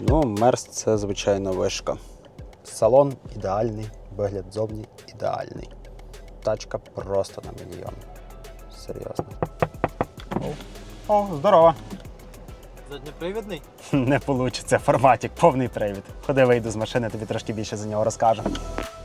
Ну, мерз це звичайно вишка. Салон ідеальний, вигляд зовні ідеальний. Тачка просто на мільйон. Серйозно. О, здорово. Заднепривідний? Не вийде, форматик, повний привід. Ходи вийду з машини, тобі трошки більше за нього розкажу.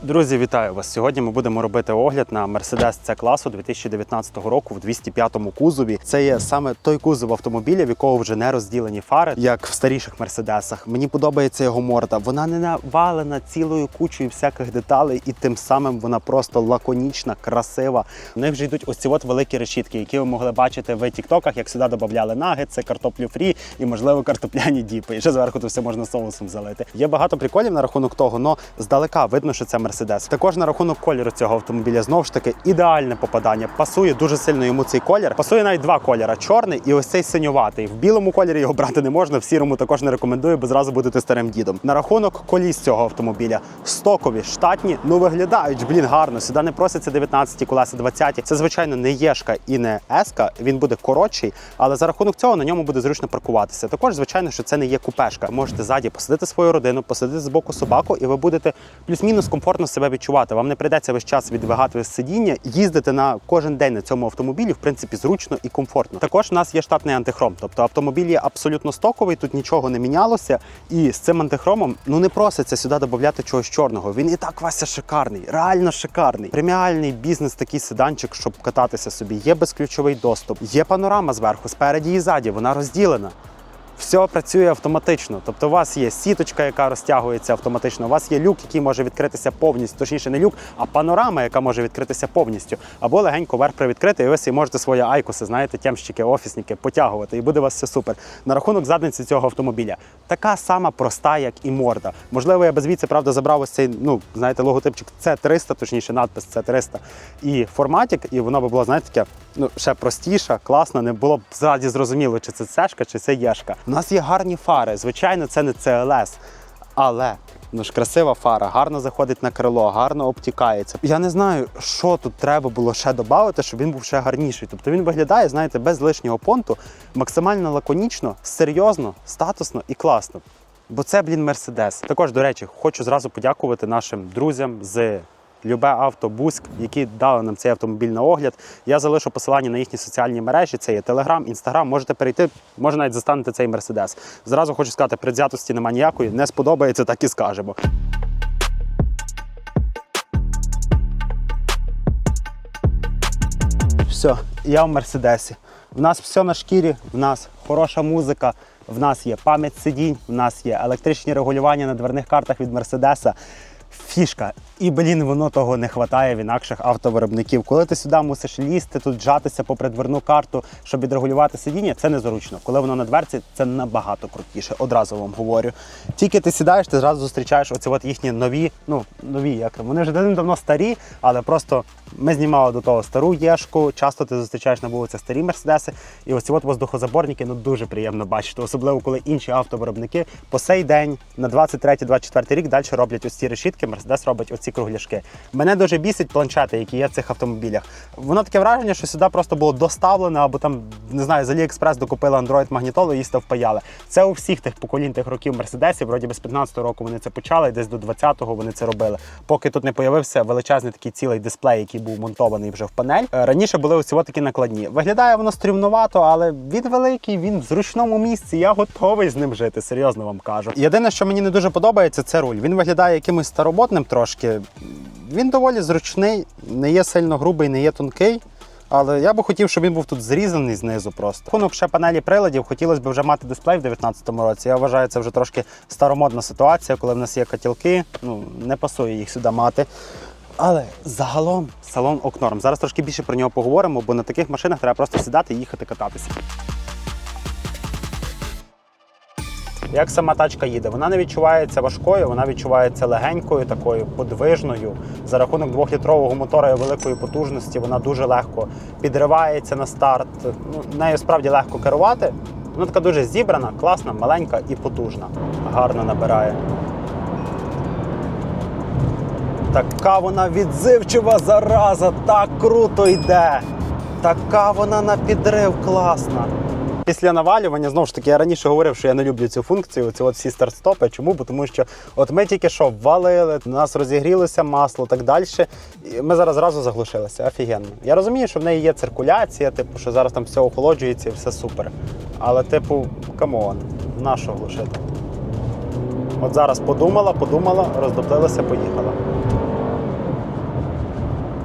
Друзі, вітаю вас! Сьогодні ми будемо робити огляд на Mercedes C класу 2019 року в 205-му кузові. Це є саме той кузов автомобіля, в якого вже не розділені фари, як в старіших мерседесах. Мені подобається його морда. Вона не навалена цілою кучою всяких деталей, і тим самим вона просто лаконічна, красива. В них вже йдуть ось ці от великі решітки, які ви могли бачити в тіктоках, як сюди додавали нагетси, картоплю фрі і, можливо, картопляні діпи. І ще зверху то все можна соусом залити. Є багато приколів на рахунок того, але здалека видно, що це Мерседес. Також на рахунок кольору цього автомобіля знову ж таки ідеальне попадання. Пасує дуже сильно йому цей колір. Пасує навіть два кольори: чорний і ось цей синюватий. В білому кольорі його брати не можна, в сірому також не рекомендую, бо зразу будете старим дідом. На рахунок коліс цього автомобіля стокові, штатні, ну виглядають блін гарно. Сюди не просяться 19 колеса, 20. Це звичайно не єшка і не еска. Він буде коротший, але за рахунок цього на ньому буде зручно паркуватися. Також, звичайно, що це не є купешка. Можете ззаді посадити свою родину, посадити з боку собаку, і ви будете плюс-мінус комфортно себе відчувати. Вам не прийдеться весь час відвигати сидіння, їздити на кожен день на цьому автомобілі, в принципі, зручно і комфортно. Також у нас є штатний антихром, тобто автомобіль є абсолютно стоковий, тут нічого не мінялося. І з цим антихромом ну не проситься сюди додати чогось чорного. Він і так Вася шикарний, реально шикарний. Преміальний бізнес, такий седанчик, щоб кататися собі. Є безключовий доступ, є панорама зверху, спереді і ззаді, вона розділена. Все працює автоматично. Тобто, у вас є сіточка, яка розтягується автоматично. У вас є люк, який може відкритися повністю, точніше, не люк, а панорама, яка може відкритися повністю. Або легенько вверх привідкрити, і ви можете свої айкоси, знаєте, тямщики, офісники потягувати, і буде у вас все супер. На рахунок задниці цього автомобіля. Така сама проста, як і морда. Можливо, я без віці, правда, забрав ось цей, ну, знаєте, логотипчик C300, точніше, надпис C300 і форматик, і воно би було, знаєте, таке, ну, ще простіша, класна, не було б зраді зрозуміло, чи це цешка, чи це єшка. У нас є гарні фари. Звичайно, це не CLS, але ну ж красива фара, гарно заходить на крило, гарно обтікається. Я не знаю, що тут треба було ще додати, щоб він був ще гарніший. Тобто він виглядає, знаєте, без лишнього понту, максимально лаконічно, серйозно, статусно і класно. Бо це, блін, Мерседес. Також, до речі, хочу зразу подякувати нашим друзям з Любе авто Буськ, які дали нам цей автомобіль на огляд. Я залишу посилання на їхні соціальні мережі. Це є Телеграм, Інстаграм. Можете перейти, може навіть застанете цей мерседес. Зразу хочу сказати, предвзятості нема ніякої. Не сподобається, так і скажемо. Все, я в мерседесі. В нас все на шкірі, в нас хороша музика, в нас є пам'ять сидінь, в нас є електричні регулювання на дверних картах від Мерседеса. Фішка. І, блін, воно того не вистачає в інакших автовиробників. Коли ти сюди мусиш лізти, тут жатися по придверну карту, щоб відрегулювати сидіння, це незручно. Коли воно на дверці, це набагато крутіше, одразу вам говорю. Тільки ти сідаєш, ти зразу зустрічаєш оці от їхні нові, ну нові, як вони вже давно старі, але просто ми знімали до того стару єшку. Часто ти зустрічаєш на вулиці старі мерседеси. І ось ці от воздухозаборники ну дуже приємно бачити, особливо коли інші автовиробники по сей день на 23-24 рік далі роблять ось ці решітки. Мерседес робить оці кругляшки. Мене дуже бісить планшети, які є в цих автомобілях. Воно таке враження, що сюди просто було доставлено, або там не знаю, з AliExpress докупили Android магнітолу і її впаяли. Це у всіх тих поколінь тих років мерседесів. Вроді би з 15-го року вони це почали, десь до 20-го вони це робили. Поки тут не появився величезний такий цілий дисплей, який був монтований вже в панель. Е, Раніше були ось такі накладні. Виглядає воно стрімнувато, але він великий, він в зручному місці. Я готовий з ним жити, серйозно вам кажу. Єдине, що мені не дуже подобається, це руль. Він виглядає якимось староботним трошки. Він доволі зручний, не є сильно грубий, не є тонкий. Але я би хотів, щоб він був тут зрізаний знизу просто. Рахунок ще панелі приладів, хотілося б вже мати дисплей в 2019 році. Я вважаю, це вже трошки старомодна ситуація, коли в нас є котілки. Ну, не пасує їх сюди мати. Але загалом салон окнорм. Зараз трошки більше про нього поговоримо, бо на таких машинах треба просто сідати і їхати кататися. Як сама тачка їде? Вона не відчувається важкою, вона відчувається легенькою, такою подвижною. За рахунок двохлітрового мотора і великої потужності вона дуже легко підривається на старт. Ну, нею справді легко керувати. Вона така дуже зібрана, класна, маленька і потужна. Гарно набирає. Така вона відзивчива зараза, так круто йде. Така вона на підрив класна. Після навалювання, знову ж таки, я раніше говорив, що я не люблю цю функцію, ці от всі старт-стопи. Чому? Бо тому що от ми тільки що ввалили, у нас розігрілося масло, так далі. І ми зараз зразу заглушилися. Офігенно. Я розумію, що в неї є циркуляція, типу, що зараз там все охолоджується і все супер. Але, типу, камон, на що глушити? От зараз подумала, подумала, роздоплилася, поїхала.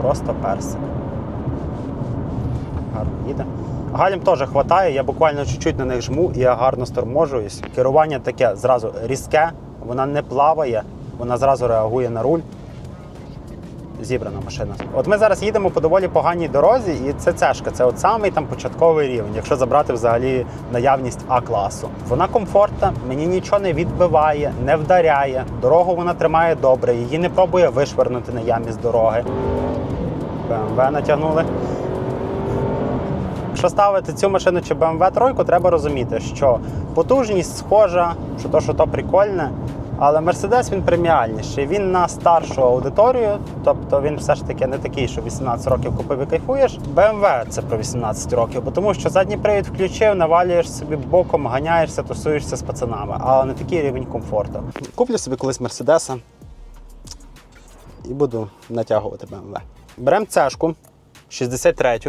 Просто персик. Галім теж хватає, я буквально чуть-чуть на них жму і я гарно сторможуюсь. Керування таке зразу різке, вона не плаває, вона зразу реагує на руль. Зібрана машина. От ми зараз їдемо по доволі поганій дорозі, і це цешка. Це от самий там початковий рівень, якщо забрати взагалі наявність А-класу. Вона комфортна, мені нічого не відбиває, не вдаряє. Дорогу вона тримає добре, її не пробує вишвернути на ямі з дороги. БМВ натягнули. Якщо ставити цю машину чи BMW 3, треба розуміти, що потужність схожа, що то, що то прикольне, але Mercedes він преміальніший. Він на старшу аудиторію, тобто він все ж таки не такий, що 18 років купив і кайфуєш. BMW це про 18 років, бо тому що задній привід включив, навалюєш собі боком, ганяєшся, тусуєшся з пацанами, але не такий рівень комфорту. Куплю собі колись Мерседеса і буду натягувати BMW. Беремо цешку 63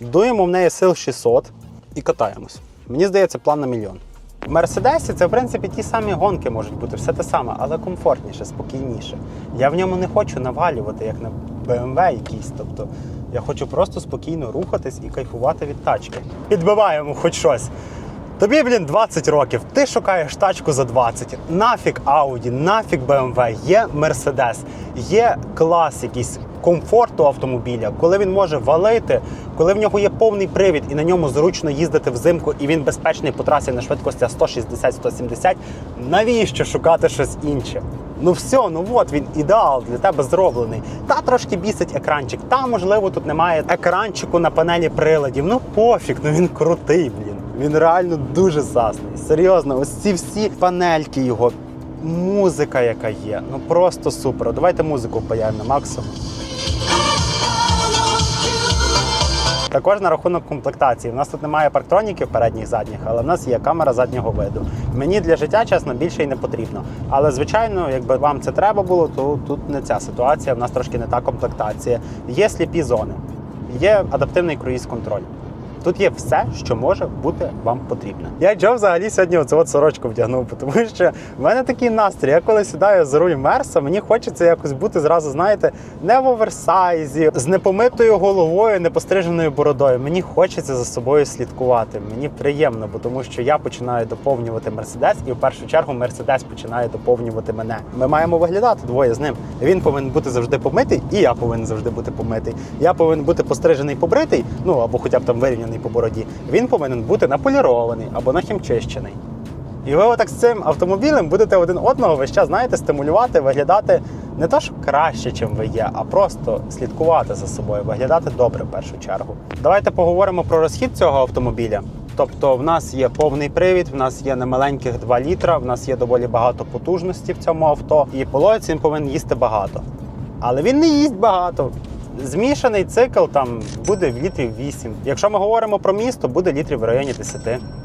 дуємо в неї сил 600 і катаємось. Мені здається, план на мільйон. В Мерседесі це в принципі ті самі гонки можуть бути, все те саме, але комфортніше, спокійніше. Я в ньому не хочу навалювати, як на BMW якийсь. Тобто я хочу просто спокійно рухатись і кайфувати від тачки. Підбиваємо хоч щось. Тобі, блін, 20 років, ти шукаєш тачку за 20. Нафіг Audi, нафіг BMW, є Mercedes, є клас якийсь комфорту автомобіля, коли він може валити, коли в нього є повний привід і на ньому зручно їздити взимку, і він безпечний по трасі на швидкості 160-170, навіщо шукати щось інше? Ну все, ну от він ідеал для тебе зроблений. Та трошки бісить екранчик. Та можливо тут немає екранчику на панелі приладів. Ну пофіг, ну він крутий, блін. Він реально дуже сасний. Серйозно, ось ці всі панельки його, музика, яка є. Ну просто супер. Давайте музику на максимум. Також на рахунок комплектації. У нас тут немає парктроніків передніх задніх, але в нас є камера заднього виду. Мені для життя, чесно, більше й не потрібно. Але звичайно, якби вам це треба було, то тут не ця ситуація. В нас трошки не та комплектація. Є сліпі зони, є адаптивний круїз-контроль. Тут є все, що може бути вам потрібно. Я Джо взагалі сьогодні оцю от сорочку вдягнув, тому що в мене такий настрій. Я коли сідаю за руль Мерса, мені хочеться якось бути зразу, знаєте, не в оверсайзі, з непомитою головою, непостриженою бородою. Мені хочеться за собою слідкувати. Мені приємно, бо тому що я починаю доповнювати Мерседес, і в першу чергу Мерседес починає доповнювати мене. Ми маємо виглядати двоє з ним. Він повинен бути завжди помитий, і я повинен завжди бути помитий. Я повинен бути пострижений, побритий, ну або хоча б там вирівняний по бороді. Він повинен бути наполірований або нахімчищений. І ви отак з цим автомобілем будете один одного весь час, знаєте, стимулювати, виглядати не то, що краще, чим ви є, а просто слідкувати за собою, виглядати добре в першу чергу. Давайте поговоримо про розхід цього автомобіля. Тобто, в нас є повний привід, в нас є немаленьких 2 літра, в нас є доволі багато потужності в цьому авто, і по логіці він повинен їсти багато. Але він не їсть багато. Змішаний цикл там буде в літрів 8. Якщо ми говоримо про місто, буде літрів в районі 10,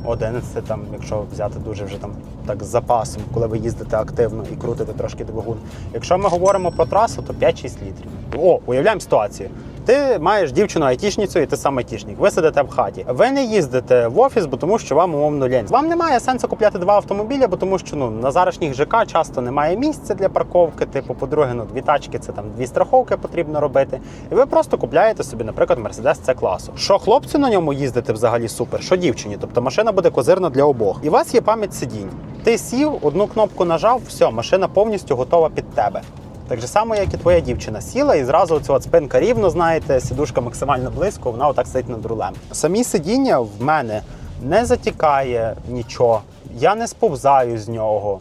11, там, якщо взяти дуже вже там так з запасом, коли ви їздите активно і крутите трошки двигун. Якщо ми говоримо про трасу, то 5-6 літрів. О, уявляємо ситуацію. Ти маєш дівчину айтішницю, і ти сам айтішник. Ви сидите в хаті. Ви не їздите в офіс, бо тому що вам умовно лінь. Вам немає сенсу купляти два автомобіля, бо тому що ну на зарашніх ЖК часто немає місця для парковки. Типу, по-друге, ну дві тачки це там дві страховки потрібно робити. І ви просто купляєте собі, наприклад, Mercedes c класу. Що хлопцю на ньому їздити взагалі супер, що дівчині. Тобто машина буде козирна для обох. І у вас є пам'ять сидінь. Ти сів, одну кнопку нажав, все, машина повністю готова під тебе. Так же само, як і твоя дівчина сіла, і зразу от спинка рівно, знаєте, сідушка максимально близько, вона отак сидить над рулем. Самі сидіння в мене не затікає нічого, я не сповзаю з нього.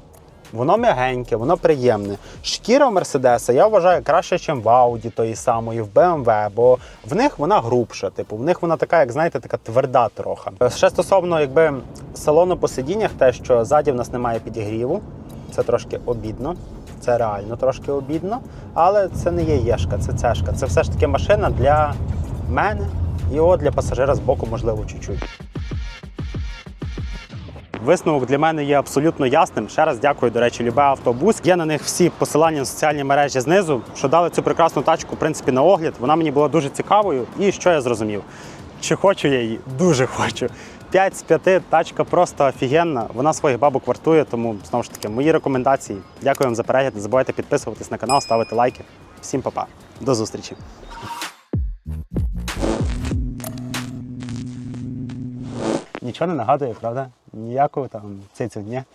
Воно м'ягеньке, воно приємне. Шкіра Мерседеса я вважаю краще, ніж в Ауді тої самої, в BMW, бо в них вона грубша. Типу, в них вона така, як знаєте, така тверда трохи. Ще стосовно якби салону по сидіннях, те, що ззаді в нас немає підігріву, це трошки обідно. Це реально трошки обідно, але це не є єшка, це цешка. Це все ж таки машина для мене і от для пасажира з боку, можливо, чуть-чуть. Висновок для мене є абсолютно ясним. Ще раз дякую, до речі, Любе Автобус. Є на них всі посилання на соціальні мережі знизу, що дали цю прекрасну тачку, в принципі, на огляд. Вона мені була дуже цікавою. І що я зрозумів? Чи хочу я її? Дуже хочу. 5 з 5 тачка просто офігенна. Вона своїх бабок вартує, тому знову ж таки, мої рекомендації. Дякую вам за перегляд. Не забувайте підписуватись на канал, ставити лайки. Всім па-па. До зустрічі. Нічого не нагадує, правда? Ніякого там цицю, ні?